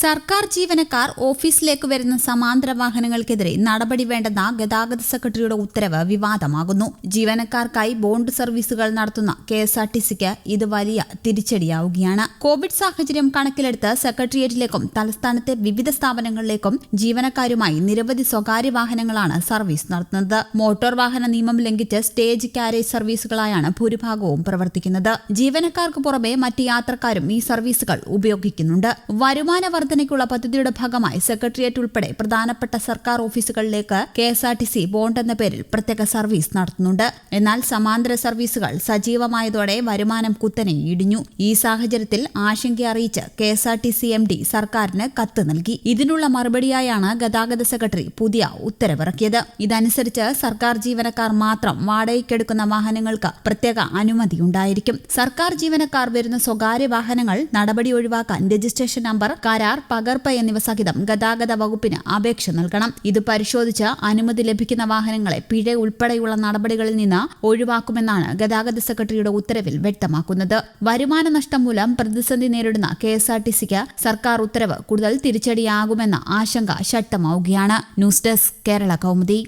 സർക്കാർ ജീവനക്കാർ ഓഫീസിലേക്ക് വരുന്ന സമാന്തര വാഹനങ്ങൾക്കെതിരെ നടപടി വേണ്ടെന്ന ഗതാഗത സെക്രട്ടറിയുടെ ഉത്തരവ് വിവാദമാകുന്നു. ജീവനക്കാർക്കായി ബോണ്ട് സർവീസുകൾ നടത്തുന്ന കെ എസ് ആർ ടി സിക്ക് ഇത് വലിയ തിരിച്ചടിയാവുകയാണ്. കോവിഡ് സാഹചര്യം കണക്കിലെടുത്ത് സെക്രട്ടേറിയറ്റിലേക്കും തലസ്ഥാനത്തെ വിവിധ സ്ഥാപനങ്ങളിലേക്കും ജീവനക്കാരുമായി നിരവധി സ്വകാര്യ വാഹനങ്ങളാണ് സർവീസ് നടത്തുന്നത്. മോട്ടോർ വാഹന നിയമം ലംഘിച്ച് സ്റ്റേജ് കാരേജ് സർവീസുകളായാണ് ഭൂരിഭാഗവും പ്രവർത്തിക്കുന്നത്. ജീവനക്കാർക്ക് പുറമെ മറ്റ് യാത്രക്കാരും ഈ സർവീസുകൾ ഉപയോഗിക്കുന്നുണ്ട്. വരുമാന വർധനയ്ക്കുള്ള പദ്ധതിയുടെ ഭാഗമായി സെക്രട്ടേറിയറ്റ് ഉൾപ്പെടെ പ്രധാനപ്പെട്ട സർക്കാർ ഓഫീസുകളിലേക്ക് K S R T C bond എന്ന പേരിൽ പ്രത്യേക സർവീസ് നടത്തുന്നുണ്ട്. എന്നാൽ സമാന്തര സർവീസുകൾ സജീവമായതോടെ വരുമാനം കുത്തനെ ഇടിഞ്ഞു. ഈ സാഹചര്യത്തിൽ ആശങ്ക അറിയിച്ച് K S R T C M D സർക്കാരിന് കത്ത് നൽകി. ഇതിനുള്ള മറുപടിയായാണ് ഗതാഗത സെക്രട്ടറി പുതിയ ഉത്തരവിറക്കിയത്. ഇതനുസരിച്ച് സർക്കാർ ജീവനക്കാർ മാത്രം വാടകയ്ക്കെടുക്കുന്ന വാഹനങ്ങൾക്ക് പ്രത്യേക അനുമതി ഉണ്ടായിരിക്കും. സർക്കാർ ജീവനക്കാർ വരുന്ന സ്വകാര്യ വാഹനങ്ങൾ നടപടി ഒഴിവാക്കാൻ രജിസ്ട്രേഷൻ നമ്പർ കരാർ പകർപ്പ് എന്നിവ സഹിതം ഗതാഗത വകുപ്പിന് അപേക്ഷ നൽകണം. ഇത് പരിശോധിച്ച് അനുമതി ലഭിക്കുന്ന വാഹനങ്ങളെ പിഴ ഉൾപ്പെടെയുള്ള നടപടികളിൽ നിന്ന് ഒഴിവാക്കുമെന്നാണ് ഗതാഗത സെക്രട്ടറിയുടെ ഉത്തരവിൽ വ്യക്തമാക്കുന്നത്. വരുമാന നഷ്ടം മൂലം പ്രതിസന്ധി നേരിടുന്ന കെ എസ് ആർ ടി സിക്ക് സർക്കാർ ഉത്തരവ് കൂടുതൽ തിരിച്ചടിയാകുമെന്ന ആശങ്ക ശക്തമാവുകയാണ്. News desk Kerala Kaumudi.